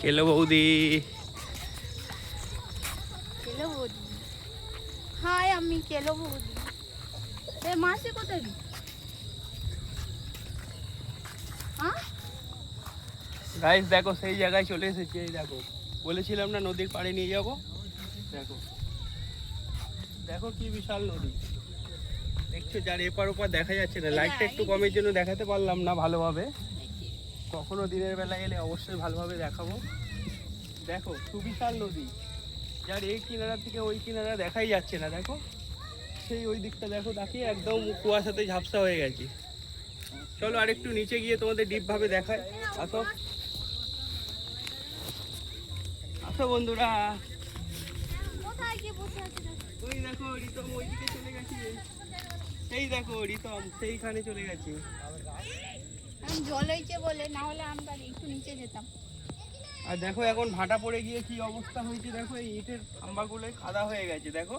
কেলো বৌদি। কেলো বৌদি। হাই আমি কেলো বৌদি। এ মাসি কোথায় হ্যাঁ? গাইস দেখো সেই জায়গায় চলে এসেছি এই দেখো। বলেছিলাম না নদীর পাড়ে নিয়ে যাব? দেখো। দেখো কি বিশাল নদী। দেখছ যার এপার ওপার দেখা যাচ্ছে না। লাইটটা একটু কমের জন্য দেখাতে পারলাম না ভালোভাবে। কখনো দিনের বেলা এলে অবশ্যই ভালোভাবে দেখাবো। দেখো, সুবিশাল নদী। যার এই কিনারা থেকে ওই কিনারা দেখাই যাচ্ছে না, দেখো। সেই ওই দিকটা দেখো তাকিয়ে একদম কুয়াশাতে ঝাপসা হয়ে গেছে। চলো আরেকটু নিচে গিয়ে তোমাদের ডিপ ভাবে দেখায় আসো। আসো বন্ধুরা। ওই দেখো চলে সেই দেখো রিতম সেইখানে চলে গেছে। বলে একটু নিচে যেতাম। আর দেখো এখন ভাটা পড়ে গিয়ে কি অবস্থা হয়েছে, দেখো এই ইটের খাম্বাগুলো কাদা হয়ে গেছে, দেখো।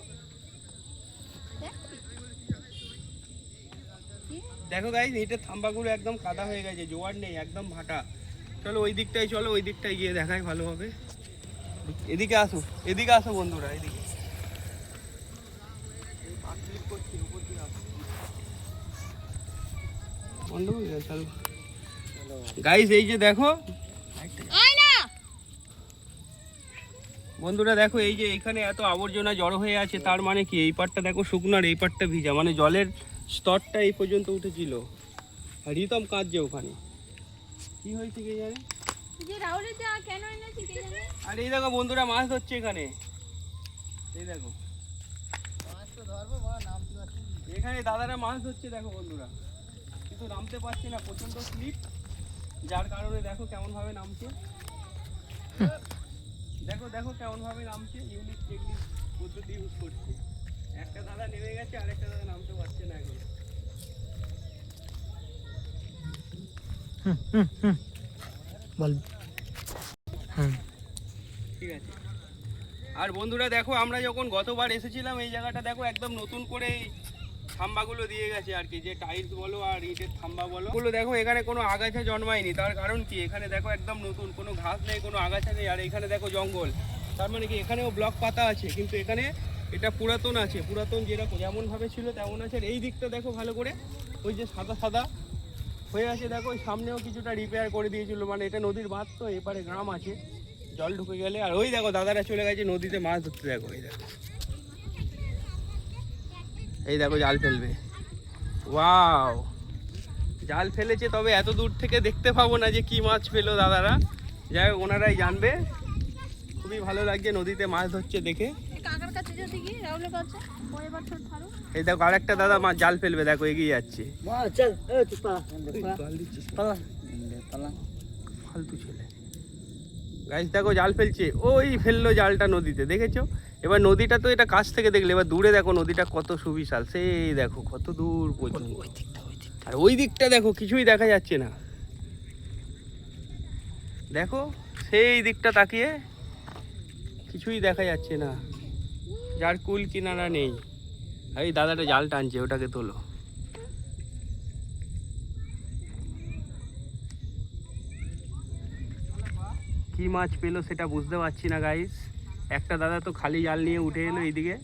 দেখো গাই ইটের থাম্বাগুলো একদম কাদা হয়ে গেছে, জোয়ার নেই, একদম ভাটা। চলো ওই দিকটাই চলো ওই দিকটায় গিয়ে দেখাই ভালো হবে। এদিকে আসো এদিকে আসো বন্ধুরা, এদিকে। বন্ধ চলো। গাইস এই যে দেখো। বন্ধুরা দেখো এই যে এখানে এত আবর্জনা জড়ো হয়ে আছে তার মানে কি? এই পাটটা দেখো শুকনো আর এই পাটটা ভিজা। মানে জলের স্তরটা এই পর্যন্ত উঠেছিল। আর রিতম কাঁদছে ওখানে। কি হয়েছে কে জানে? আর এই দেখো বন্ধুরা মাছ ধরছে এখানে। এই দেখো। এখানে দাদারা মাছ ধরছে দেখো বন্ধুরা। কিন্তু নামতে পারছে না প্রচণ্ড স্লিপ যার কারণে দেখো কেমন ভাবে নামছে। দেখো দেখো কেমন ভাবে নামছে। ইউনিক টেকনিক পদ্ধতি ইউজ করছে। একটা দাদা নেমে গেছে আর একটা দাদা নামতে পারছে না এখন। বল। হ্যাঁ। ঠিক আছে। আর বন্ধুরা দেখো আমরা যখন গতবার এসেছিলাম এই জায়গাটা দেখো একদম নতুন করে থাম্বাগুলো দিয়ে গেছে আর কি, যে টাইলস বলো আর ইটের থাম্বা বলো। ওগুলো দেখো, এখানে কোনো আগাছা জন্মায়নি, তার কারণ কি? এখানে দেখো একদম নতুন, কোনো ঘাস নেই, কোনো আগাছা নেই, আর এখানে দেখো জঙ্গল। তার মানে কি? এখানেও ব্লক পাতা আছে, কিন্তু এখানে এটা পুরাতন আছে, পুরাতন যেরকম, যেমনভাবে ছিল তেমন আছে। আর এই দিকটা দেখো ভালো করে, ওই যে সাদা সাদা হয়ে আছে, দেখো, ওই সামনেও কিছুটা রিপেয়ার করে দিয়েছিল মানে এটা নদীর বাঁধ তো, এপারে গ্রাম আছে, জল ঢুকে গেলে। আর ওই দেখো, দাদারা চলে গেছে নদীতে মাছ ধরতে, দেখো, এই দেখো। এই দেখো জাল ফেলবে। ওয়াও। জাল ফেলেছে তবে এত দূর থেকে দেখতে পাবো না যে কি মাছ পেল দাদারা। যাই হোক ওনারাই জানবে। খুবই ভালো লাগছে নদীতে মাছ ধরছে দেখে। এই দেখো আরেকটা দাদা মাছ জাল ফেলবে দেখো এগিয়ে যাচ্ছে। ফালতু ছেলে। গাইস দেখো জাল ফেলছে। ওই ফেলল জালটা নদীতে দেখেছ? এবার নদীটা তো এটা কাছ থেকে দেখলে এবার দূরে দেখো নদীটা কত সুবিশাল। সেই দেখো কত দূর পর্যন্ত। আর ওই দিকটা দেখো কিছুই দেখা যাচ্ছে না। দেখো সেই দিকটা তাকিয়ে কিছুই দেখা যাচ্ছে না। যার কুল কিনারা নেই। এই দাদাটা জাল টানছে ওটাকে তোলো। কি মাছ পেল সেটা বুঝতে পারছি না গাইস একটা দাদা তো খালি জাল নিয়ে উঠে এলো এইদিকে।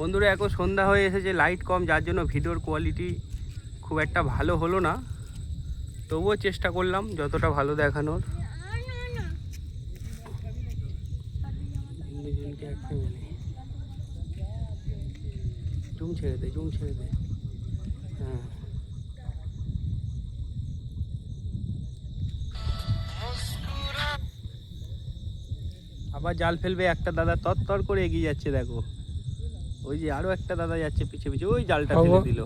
বন্ধুরা, এখন সন্ধ্যা হয়ে এসেছে লাইট কম, যার জন্য ভিডিওর কোয়ালিটি খুব একটা ভালো হলো না। তবুও চেষ্টা করলাম যতটা ভালো দেখানোর। জুম ছেড়ে দে, জুম ছেড়ে দে। হ্যাঁ। আবার জাল ফেলবে একটা দাদা তর করে এগিয়ে যাচ্ছে দেখো। ওই যে আরও একটা দাদা যাচ্ছে পিছে পিছে ওই জালটা ফেলে। দিল।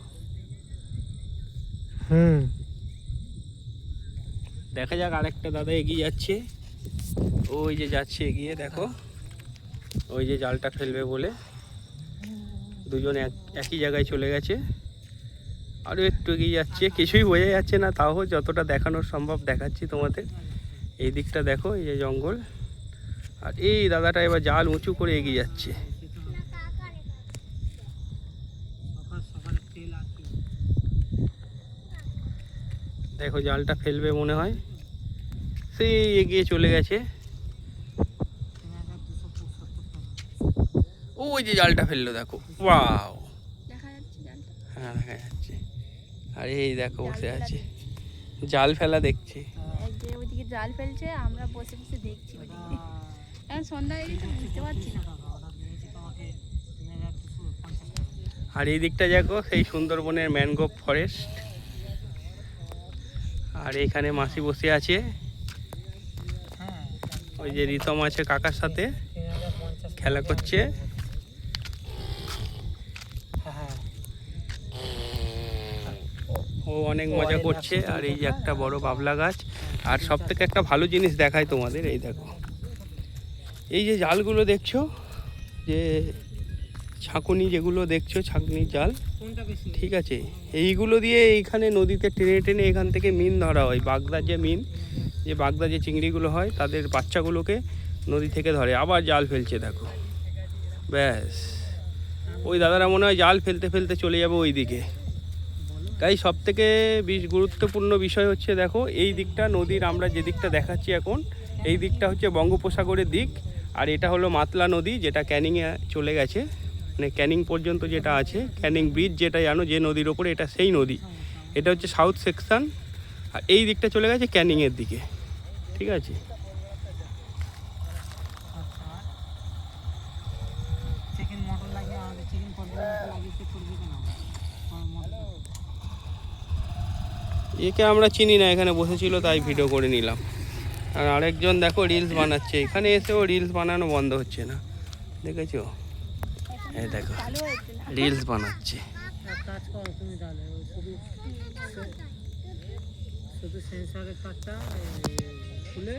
হুম। দেখা যাক আরেকটা দাদা এগিয়ে যাচ্ছে। ওই যে যাচ্ছে এগিয়ে দেখো। ওই যে জালটা ফেলবে বলে। দুজন এক একই জায়গায় চলে গেছে। আরও একটু এগিয়ে যাচ্ছে কিছুই বোঝা যাচ্ছে না। তাও যতটা দেখানোর সম্ভব দেখাচ্ছি তোমাদের। এই দিকটা দেখো এই যে জঙ্গল। আর এই দাদাটা এবার জাল উঁচু করে এগিয়ে যাচ্ছে। দেখো জালটা ফেলবে মনে হয়। সেই এগিয়ে চলে গেছে। ওই যে জালটা ফেলল, দেখো। ওয়াও। হ্যাঁ দেখা যাচ্ছে। আর এই দেখো, বসে আছে। জাল ফেলা দেখছে। জাল ফেলছে, আমরা বসে বসে দেখছি। আর এই দিকটা দেখো, সেই সুন্দরবনের ম্যানগ্রোভ ফরেস্ট। আর এখানে মাসি বসে আছে। ওই যে রিতম আছে কাকার সাথে। খেলা করছে। ও অনেক মজা করছে। আর এই যে একটা বড় বাবলা গাছ। আর সব থেকে একটা ভালো জিনিস দেখায় তোমাদের, এই দেখো। এই যে জালগুলো দেখছ যে ছাঁকুনি যেগুলো দেখছ ছাঁকনির জাল ঠিক আছে? এইগুলো দিয়ে এইখানে নদীতে টেনে টেনে এখান থেকে মিন ধরা হয়। বাগদার যে মিন যে বাগদা যে চিংড়িগুলো হয় তাদের বাচ্চাগুলোকে নদী থেকে ধরে। আবার জাল ফেলছে দেখো। ব্যাস। ওই দাদারা মনে হয় জাল ফেলতে ফেলতে চলে যাবে ওই দিকে। তাই সব থেকে গুরুত্বপূর্ণ বিষয় হচ্ছে দেখো এই দিকটা নদীর আমরা যে দিকটা দেখাচ্ছি এখন এই দিকটা হচ্ছে বঙ্গোপসাগরের দিক। আর এটা হলো মাতলা নদী যেটা ক্যানিংয়ে চলে গেছে। মানে ক্যানিং পর্যন্ত যেটা আছে ক্যানিং ব্রিজ যেটা জানো যে নদীর ওপরে এটা সেই নদী। এটা হচ্ছে সাউথ সেকশন। আর এই দিকটা চলে গেছে ক্যানিংয়ের দিকে। ঠিক আছে? একে আমরা চিনি না এখানে বসেছিল তাই ভিডিও করে নিলাম। আর আরেকজন দেখো রিলস বানাচ্ছে। এখানে এসেও রিলস বানানো বন্ধ হচ্ছে না। দেখেছ? এই দেখো রিলস বানাচ্ছে। খুলে